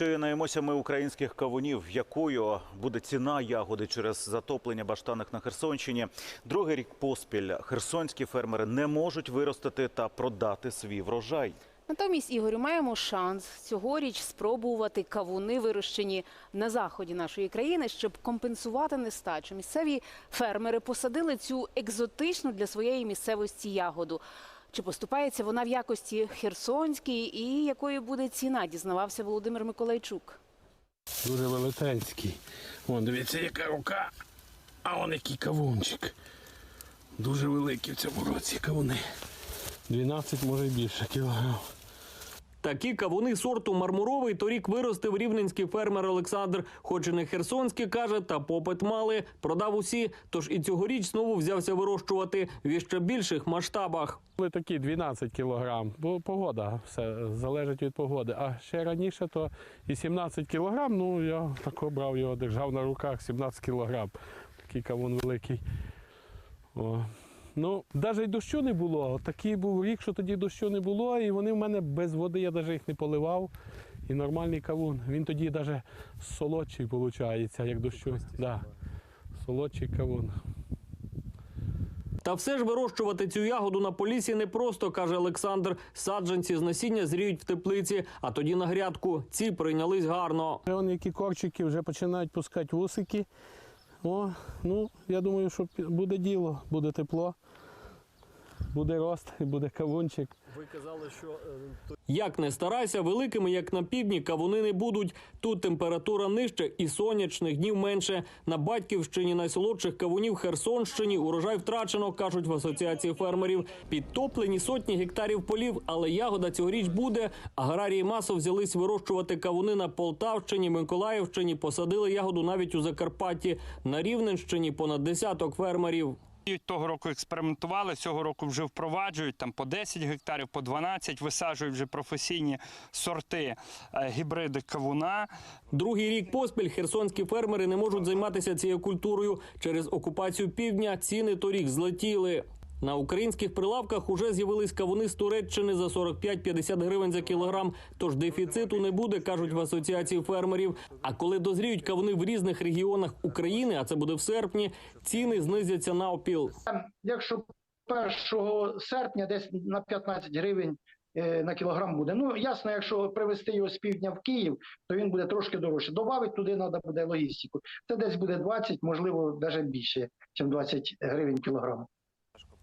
Чи наїмося ми українських кавунів? Якою буде ціна ягоди через затоплення баштаних на Херсонщині? Другий рік поспіль херсонські фермери не можуть виростити та продати свій врожай. Натомість, Ігорю, маємо шанс цьогоріч спробувати кавуни, вирощені на заході нашої країни, щоб компенсувати нестачу. Місцеві фермери посадили цю екзотичну для своєї місцевості ягоду. Чи поступається вона в якості херсонській і якою буде ціна, дізнавався Володимир Миколайчук. Дуже велетенський. Вон, дивіться, яка рука, а он який кавунчик. Дуже великі в цьому році кавуни. 12, може більше кілограм. Такі кавуни сорту мармуровий торік виростив рівненський фермер Олександр. Хоч і не херсонський, каже, та попит мали. Продав усі, тож і цьогоріч знову взявся вирощувати в іще більших масштабах. Були такі 12 кілограм, бо погода, все залежить від погоди. А ще раніше то і 17 кілограм, ну я так брав його, держав на руках 17 кілограм. Такий кавун великий. О. Ну, навіть дощу не було. Такий був рік, що тоді дощу не було, і вони в мене без води, я навіть їх не поливав. І нормальний кавун. Він тоді навіть солодший виходить, як дощу. Да. Солодший кавун. Та все ж вирощувати цю ягоду на полісі непросто, каже Олександр. Саджанці з насіння зріють в теплиці, а тоді на грядку. Ці прийнялись гарно. Вже Вон які корчики вже починають пускати вусики. О, ну, я думаю, що буде діло, буде тепло, буде рост буде кавунчик. Ви казали, що Як не старайся, великими, як на півдні, кавуни не будуть. Тут температура нижче і сонячних днів менше. На батьківщині найсолодших кавунів Херсонщині урожай втрачено, кажуть в асоціації фермерів. Підтоплені сотні гектарів полів, але ягода цьогоріч буде. Аграрії масово взялись вирощувати кавуни на Полтавщині, Миколаївщині. Посадили ягоду навіть у Закарпатті. На Рівненщині понад десяток фермерів. Того року експериментували, цього року вже впроваджують там по 10 гектарів, по 12, висаджують вже професійні сорти е, гібриди кавуна. Другий рік поспіль херсонські фермери не можуть займатися цією культурою. Через окупацію півдня ціни торік злетіли. На українських прилавках уже з'явились кавуни з Туреччини за 45-50 гривень за кілограм. Тож дефіциту не буде, кажуть в асоціації фермерів. А коли дозріють кавуни в різних регіонах України, а це буде в серпні, ціни знизяться на опіл. Якщо 1 серпня десь на 15 гривень е, на кілограм буде. Ну, ясно, якщо привезти його з півдня в Київ, то він буде трошки дорожче. Добавити туди треба буде логістику. Це десь буде 20, можливо, навіть більше, ніж 20 гривень кілограм.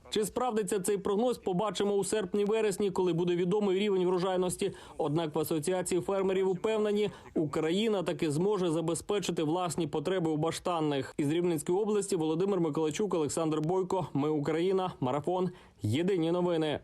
Чи справдиться цей прогноз, побачимо у серпні-вересні, коли буде відомий рівень врожайності. Однак в асоціації фермерів упевнені, Україна таки зможе забезпечити власні потреби у баштанних. Із Рівненської області Володимир Миколачук, Олександр Бойко. Ми Україна. Марафон. Єдині новини.